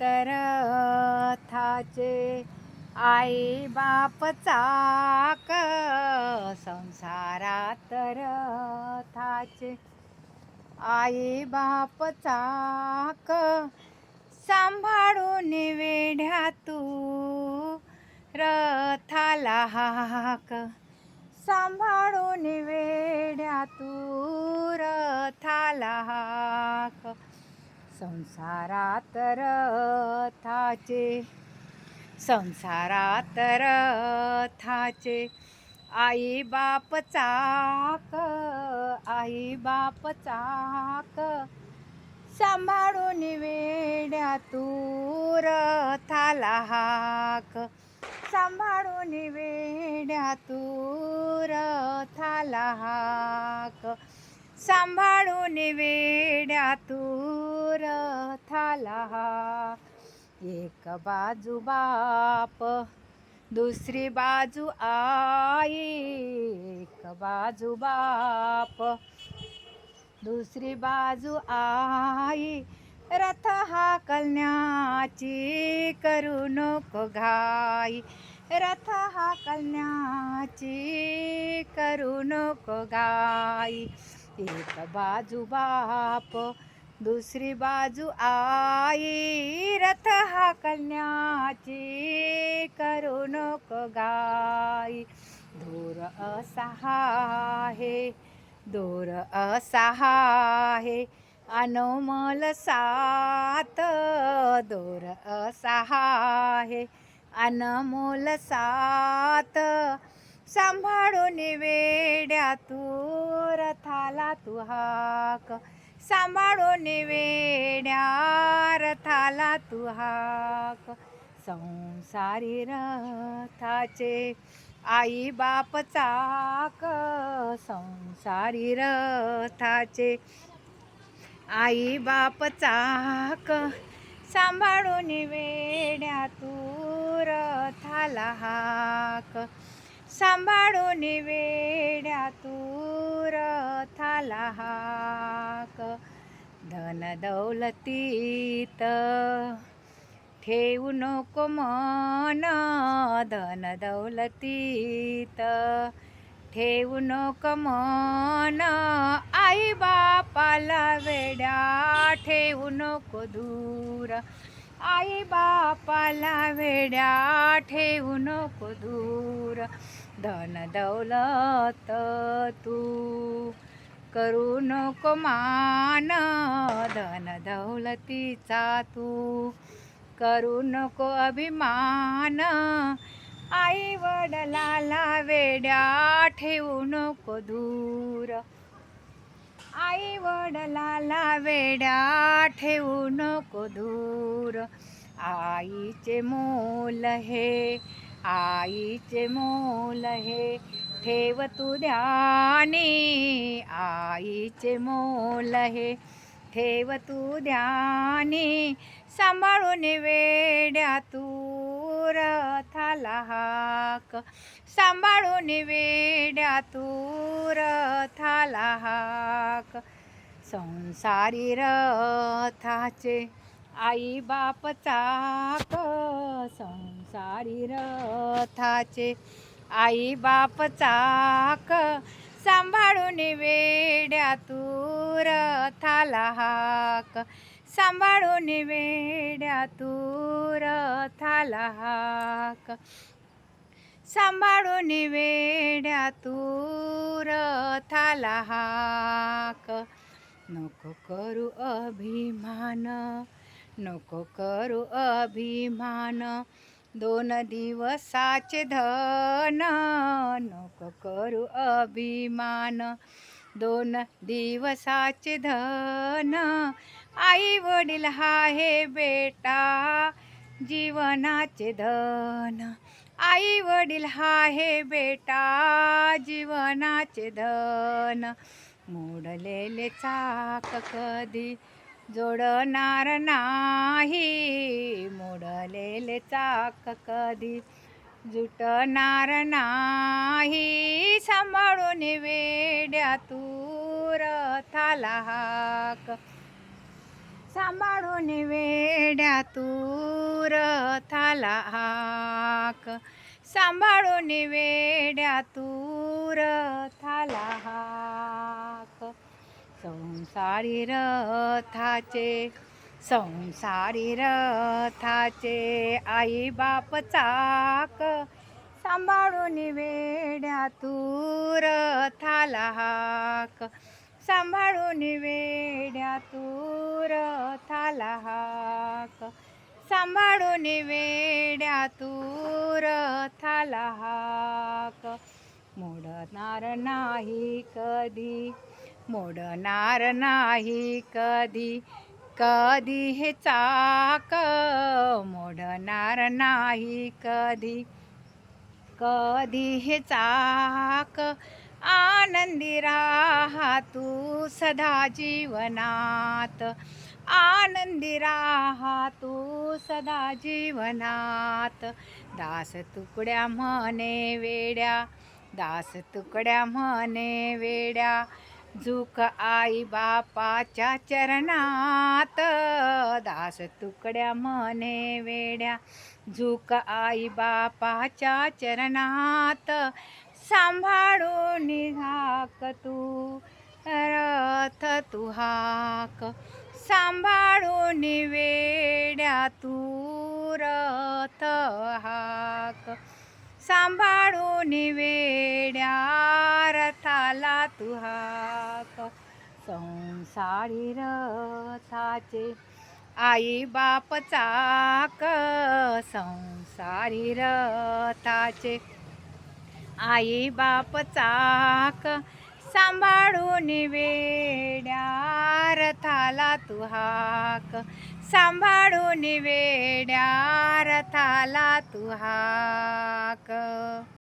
तर थाचे आई बाप चाक संसारात थाचे आई बाप चाक सांभाळून वेढ्या तू रथाला हाक. सांभाळून वेढ्या तू रथाला हाक. संसारात रथाचे संसारात रथाचे आई बाप चाक आई बाप चाक. सांभाळून वेड्या तू रथाला हाक. सांभाळून वेड्या तू रथाला हाक. सांभाळून वेड्या तू रथाला. एक बाजू बाप दुसरी बाजू आई. एक बाजू बाप दुसरी बाजू आई. रथ हाकलण्याची करू नको घाई. रथ हाकलण्याची करू नको घाई. एक बाजू बाप दुसरी बाजू आई. रथ हाकलण्याची करू नको गाई. धोर असा आहे दोर असा आहे अनोमल सात. दोर असा आहे अनमोल सात. सांभाळून वेड्या तू रथाला तू हाक. सांभाळून वेड्या रथाला तू हाक. संसारी रथाचे आई बाप चाक. संसारी रथाचे आई बाप चाक. सांभाळून वेड्या तू रथाला हाक. सांभाळून वेड्या तूर थाला हाक. धन दौलतीत ठेवू नको मन. धन दौलतीत ठेवू नको मन. आई बापाला वेड्या ठेवू नको दूर. आई बापाला वेड्या ठेवू नको दूर. धन दौलत तू. करू नको मान धन दौलतीचा तू. करू नको अभिमान आई वडलाला वेड्या ठेवू नको दूर. आई वडलाला वेड्या ठेवू नको दूर. आईचे मोल हे आईचे मोल हे ठेव तू ध्याने आईचे मोल हे ठेव तू ध्याने सांभाळून वेड्या तू रथाला हाक. सांभाळून वेड्या तू रथाला हाक. संसारी रथाचे आई बाप चाक संसारी रथाचे. आई बाप चाक सांभाळून वेड्या तू रथाला हाक. सांभाळून वेड्या तू रथाला हाक. सांभाळून वेड्या तू रथाला हाक. नको करू अभिमान नको करू अभिमान. दोन दिवसाचे धन. नको करू अभिमान. दोन दिवसाचे धन. आई वडील हा हे बेटा जीवनाचे धन. आई वडील हा हे बेटा जीवनाचे धन. मोडलेले चाक कधी जोडणार नाही. मोडलेले चाक कधी जुटणार नाही. सांभाळून वेड्या तू रथाला हाक. सांभाळून वेड्या तू रथाला हाक. सांभाळून वेड्या तू रथाला हाक. संसारी रथाचे संसारी रथाचे आई बाप चाक. सांभाळून वेड्या तू रथाला हाक. सांभाळून वेड्या तू रथाला हाक. सांभाळून वेड्या तू रथाला हाक. मोडणार नाही कधी मोडणार नाही कधी कधी हे चाक. मोडणार नाही कधी कधी हे चाक. आनंदी राहा तू सदा जीवनात. आनंदी राहा तू सदा जीवनात. दास तुकड्या म्हणे वेड्या दास तुकड्या म्हणे वेड्या. झुक आई बापाच्या चरणात दास तुकड्या मने वेड्या. झुक आई बापाच्या चरणात सांभाळून हाक तू रथ तू हाक. सांभाळून वेड्या तू रथ हाक. सांभाळून वेड्या रथाला तुहाक संसारी रथाचे आई बाप चाक. संसारी रथाचे आई बाप चाक. सांभाळून वेड्या रथाला तू हाक. सांभाळून वेड्या रथाला तू हाक.